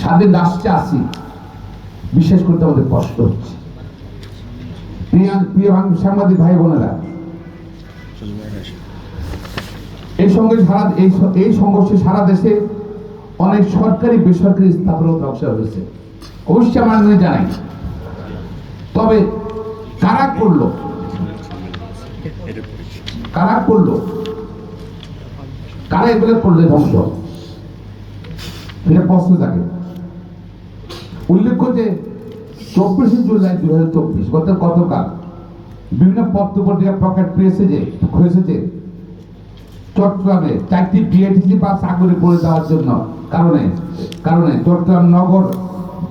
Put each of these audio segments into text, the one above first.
স্বাধীন রাষ্ট্রে আছি। বিশ্বাস করতে আমাদের কষ্ট হচ্ছে। সাংবাদিক ভাই বোনেরা, এই সঙ্গে সারা এই সংঘর্ষে সারা দেশে অনেক সরকারি, বেসরকারি স্থাপনা ধ্বংস হয়েছে। অবশ্যই আমার আমি জানাই। তবে কারা করল? কারা করল? কারা এগুলো করলে ধ্বংস? এটা প্রশ্ন থাকে। উল্লেখ্য যে চব্বিশে জুলাই দু হাজার চব্বিশ গত গতকাল বিভিন্ন পত্র পত্রিকা প্রকাশ পেয়েছে যে হয়েছে যে চট্টগ্রামে চারটি বিএটিসি বাস আগুনে পড়ে দেওয়ার জন্য কারণে কারণে চট্টগ্রাম নগর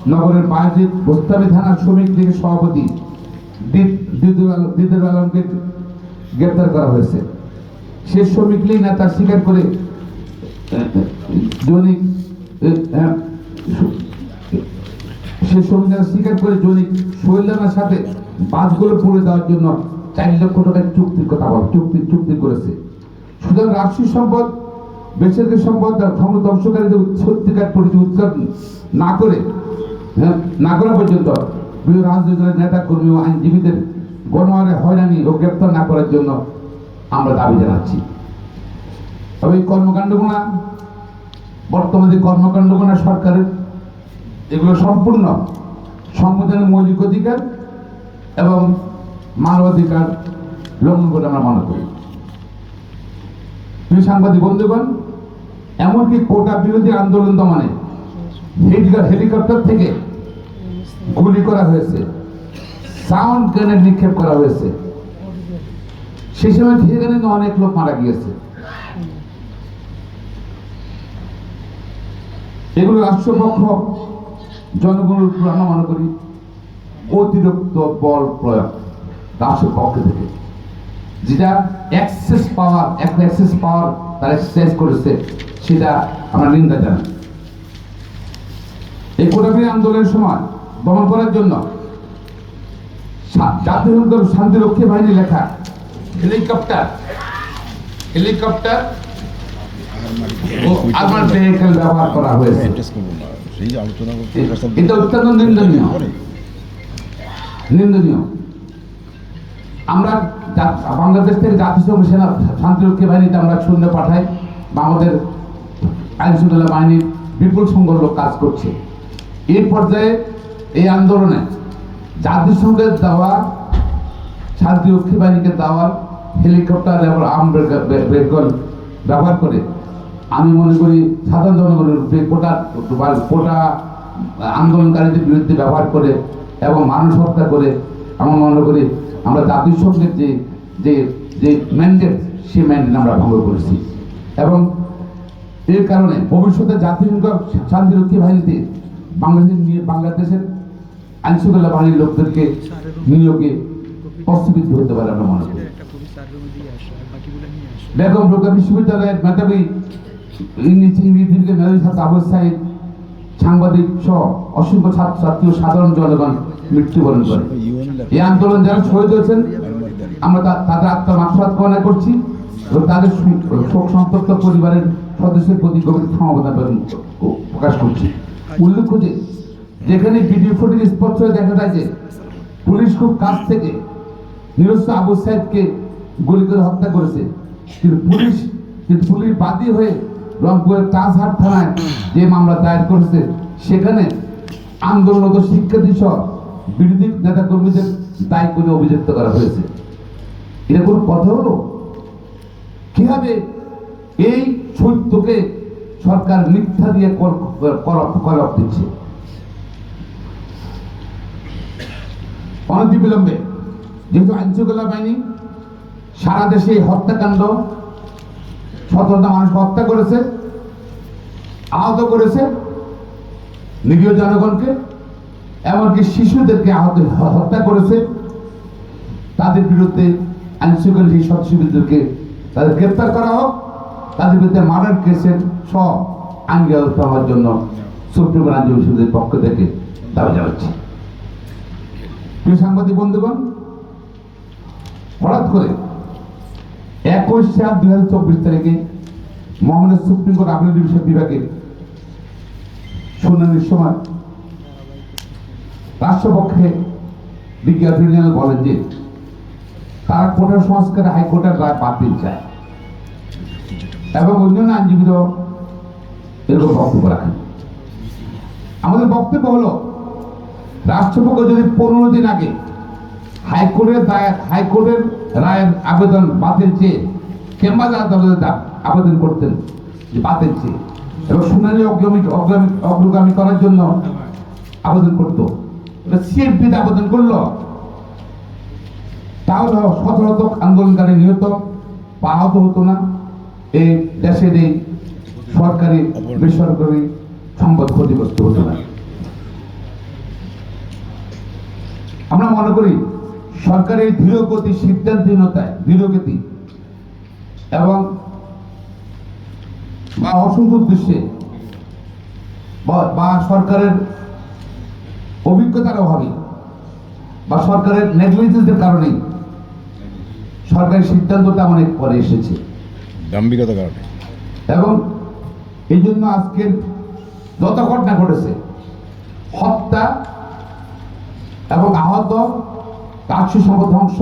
নগরের বায়োজিৎ গোস্তাবি থানার শ্রমিক লীগের সভাপতি দি- দিদুর আলমকে গ্রেপ্তার করা হয়েছে। সে শ্রমিক লীগ নেতা স্বীকার করে আহ, সে নেতা স্বীকার করে জনিক শৈলানার সাথে বাসগুলো পুড়ে দেওয়ার জন্য চার লক্ষ টাকার চুক্তির কথা বল চুক্তি চুক্তি করেছে। সুতরাং রাষ্ট্রীয় সম্পদ, বেসরকারি সম্পদ ক্ষমতা ধ্বংসকারীদের সত্যিকার পরিচয় উদ্ঘাটন না করে না করা পর্যন্ত বিভিন্ন রাজনৈতিক দলের নেতা কর্মী ও আইনজীবীদের গণহারে হয়রানি ও গ্রেপ্তার না করার জন্য আমরা দাবি জানাচ্ছি। তবে এই কর্মকাণ্ডগুলো বর্তমানে যে কর্মকাণ্ডগুলো সরকারের, এগুলো সম্পূর্ণ সংবিধানের মৌলিক অধিকার এবং মানবাধিকার লঙ্ঘন বলে আমরা মনে করি। প্রিয় সাংবাদিক বন্ধুগণ, এমনকি কোটা বিরোধী আন্দোলন দমনে হেলিকপ্টার- থেকে গুলি করা হয়েছে, সাউন্ড গ্রেনেড নিক্ষেপ করা হয়েছে। সেই সময় সেখানে অনেক লোক মারা গিয়েছে। এগুলো রাষ্ট্রপক্ষ, জনগণের উপর আমরা মনে করি অতিরিক্ত বল প্রয়োগ রাষ্ট্রের পক্ষ থেকে। যেটা অ্যাক্সেস পাওয়ার একটা অ্যাক্সেস পাওয়ার তারা এক্সারসাইজ করেছে, সেটা আমরা নিন্দা জানাই। এই কোটাপি আন্দোলনের সময় দমন করার জন্য জাতীয় শান্তিরক্ষী বাহিনী লেখা হেলিকপ্টার হেলিকপ্টার আর্মার ভেহিকেল ব্যবহার করা হয়েছে এটা অত্যন্ত নিন্দনীয় নিন্দনীয় আমরা বাংলাদেশ থেকে জাতিসংঘ সেনা শান্তিরক্ষী বাহিনীতে আমরা সৈন্য পাঠাই বা আমাদের আইন শৃঙ্খলা বাহিনীর বিপুল সংখ্যক লোক কাজ করছে এই পর্যায়ে এই আন্দোলনে জাতিসংঘের দেওয়া শান্তিরক্ষী বাহিনীকে দেওয়া হেলিকপ্টার এবং আর্ম ভেহিকল ব্যবহার করে আমি মনে করি সাধারণ জনগণের উপরে কোটা কোটা আন্দোলনকারীদের বিরুদ্ধে ব্যবহার করে এবং মানুষ হত্যা করে আমার মনে করি আমরা জাতিসংঘের যে যে যে ম্যান্ডেট সেই ম্যান্ডেট আমরা ভঙ্গ করেছি। এবং এর কারণে ভবিষ্যতে জাতিসংঘ শান্তিরক্ষী বাহিনীতে বাংলাদেশের নিয়ে বাংলাদেশের আইনশৃঙ্খলা বাহিনীর লোকদেরকে নিয়োগে প্রস্তুবিদ্ধ হতে পারে আমরা মনে করি। বেগম বিশ্ববিদ্যালয়ের মেধাবী ইংরেজি ইংরেজি বিভাগের মেধাবী ছাত্র আবু সাংবাদিক সহ অসংখ্য ছাত্র ছাত্রী ও সাধারণ জনগণ মৃত্যুবরণ করে। এই আন্দোলন যারা শহীদ হয়েছেন, আমরা তাদের আত্মার মাফরাত কামনা করছি এবং তাদের শোক- সন্তপ্ত পরিবারের সদস্যের প্রতি গভীর সমবেদনা প্রকাশ করছি। উল্লেখ্য যে, যেখানে ভিডিও ফুটেজ স্পষ্ট হয়ে দেখা যায় যে, পুলিশ খুব কাছ থেকে নিরস্ত্র আবু সাহেবকে গুলি করে হত্যা করেছে। কিন্তু পুলিশ কিন্তু পুলিশ বাদী হয়ে রংপুরের তাজহাট থানায় যে মামলা দায়ের করেছে, সেখানে আন্দোলনরত শিক্ষার্থী সহ বিরোধী নেতা কর্মীদের দায়ী করে অভিযুক্ত করা হয়েছে। এটা কোনো কথা হলো? কীভাবে এই সত্যকে সরকার মিথ্যা দিয়ে কল- কলপ দিচ্ছে? অনতি বিলম্বে যেহেতু আইনশৃঙ্খলা বাহিনী সারা দেশে হত্যাকাণ্ড সতেরোটা মানুষ হত্যা করেছে, আহত করেছে নিরীহ জনগণকে, এমনকি শিশুদেরকে আহত হত্যা করেছে। তাদের বিরুদ্ধে আইনশৃঙ্খলা সেই সদস্যদেরকে তাদের গ্রেপ্তার করা হোক। তাদের বিরুদ্ধে মার্ডার কেসের সহ আইন ব্যবস্থা হওয়ার জন্য সুপ্রিম কোর্ট আইনজীবী সমিতির পক্ষ থেকে দাবি জানাচ্ছি। প্রিয় সাংবাদিক বন্ধুগণ, হঠাৎ করে দুই হাজার চব্বিশ তারিখে মহামানের সুপ্রিম কোর্ট আপিল ডিভিশন বিভাগের শুনানির সময় রাষ্ট্রপক্ষে বলেন যে, তারা কোটা সংস্কার হাইকোর্টের রায় বাতিল চায় এবং অন্যান্য আইনজীবীরাও এরকম বক্তব্য রাখেন। আমাদের বক্তব্য হলো, রাষ্ট্রপক্ষ যদি পনেরো দিন আগে হাইকোর্টের দায়ের হাইকোর্টের রায়ের আবেদন বাতিল চেয়ে আদালতে আবেদন করতেন, যে বাতিল চেয়ে এবং অগ্রমী অগ্রমী অগ্রগামী করার জন্য আবেদন করতো। এটা সিএমপিতে আবেদন করল। তাহলে শত আন্দোলনকারী নিহত বা আহত হতো না। এই দেশের এই সরকারি, বেসরকারি সম্পদ ক্ষতিগ্রস্ত হতো না। আমরা মনে করি, সরকারের ধীরগতি সিদ্ধান্তহীনতায় ধীরগতি এবং বা অসংখ্য উদ্দেশ্যে বা- সরকারের অভিজ্ঞতার অভাবে বা সরকারের নেগলিজেন্সের কারণেই সরকারি সিদ্ধান্তটা অনেক পরে এসেছে। কারণে। এবং এই জন্য আজকের যত ঘটনা ঘটেছে হত্যা এবং আহত কাছে সম্পদ ধ্বংস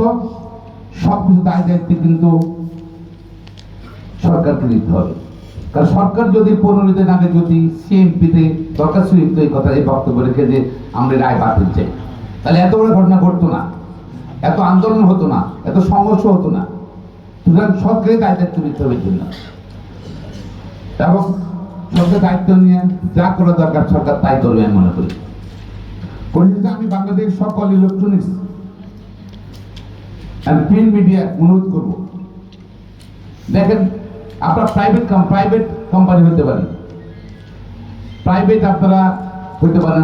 সব কিছু দায় দায়িত্ব কিন্তু সরকারকে নিতে হবে। কারণ সরকার যদি পনেরো দিন আগে যদি সিএমপিতে দরখাস্ত লিখতো এই কথা, এই বক্তব্য রেখে যে আমরা রায় বাতিল চাই। তাহলে এত বড় ঘটনা ঘটতো না। এত আন্দোলন হতো না। এত সংঘর্ষ হতো না। সুতরাং সরকারের দায় দায়িত্ব নিতে হবে জন্য। এবং সরকার দায়িত্ব নিয়ে যা করা দরকার সরকার তাই করবে আমি মনে করি। পরিশেষে আমি বাংলাদেশ সকল ইলেকট্রনিক্স প্রিন্ট মিডিয়া অনুরোধ করব। দেখেন আপনার প্রাইভেট প্রাইভেট কোম্পানি হতে পারেন। প্রাইভেট আপনারা হতে পারেন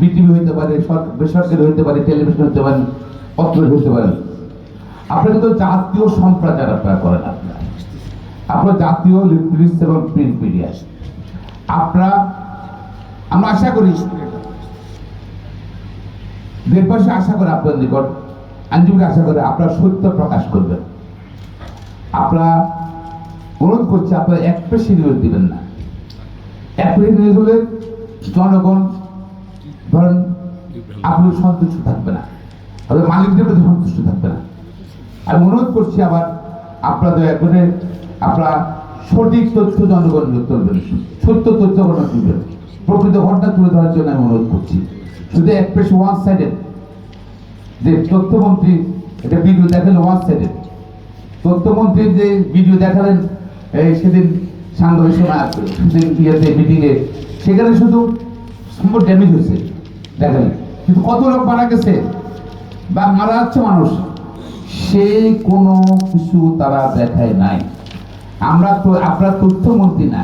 বিটিভি হইতে পারে সরকার- বেসরকারি হতে পারে টেলিভিশন হতে পারেন পত্র হতে পারেন। আপনারা কিন্তু জাতীয় সম্প্রচার আপনারা করেন আপনারা আপনার জাতীয় ইলেকট্রনিক্স এবং প্রিন্ট মিডিয়া আপনারা, আমরা আশা করি দেশবাসী আশা করে আপনার নিকট আইনজীবীরা আশা করে আপনারা সত্য প্রকাশ করবেন। আপনারা অনুরোধ করছি, আপনারা এক পেশি দিবেন না। এক পেশি হলে জনগণ, ধরেন, আপনি সন্তুষ্ট থাকবে না। তাদের মালিকদের প্রতি সন্তুষ্ট থাকবে না। আমি অনুরোধ করছি আবার আপনারা দয়া আপনারা সঠিক তথ্য জনগণকে তুলবেন সত্য তথ্য ঘটনা তুলবেন প্রকৃত ঘটনা তুলে ধরার জন্য আমি অনুরোধ করছি। শুধু এক পেশে ওয়ান সাইডেড যে তথ্যমন্ত্রী, এটা ভিডিও দেখালেন ওয়ান সাইডেড তথ্যমন্ত্রীর যে ভিডিও দেখালেন এই সেদিন সাংবাদিক সভা সেদিন ইয়েতে মিটিংয়ে সেখানে শুধু সম্পদ ড্যামেজ হয়েছে, দেখেন। কিন্তু কত লোক মারা গেছে? বা মারা যাচ্ছে মানুষ? সেই কোনো কিছু তারা দেখায় নাই। আমরা তো আপনার তথ্যমন্ত্রী না।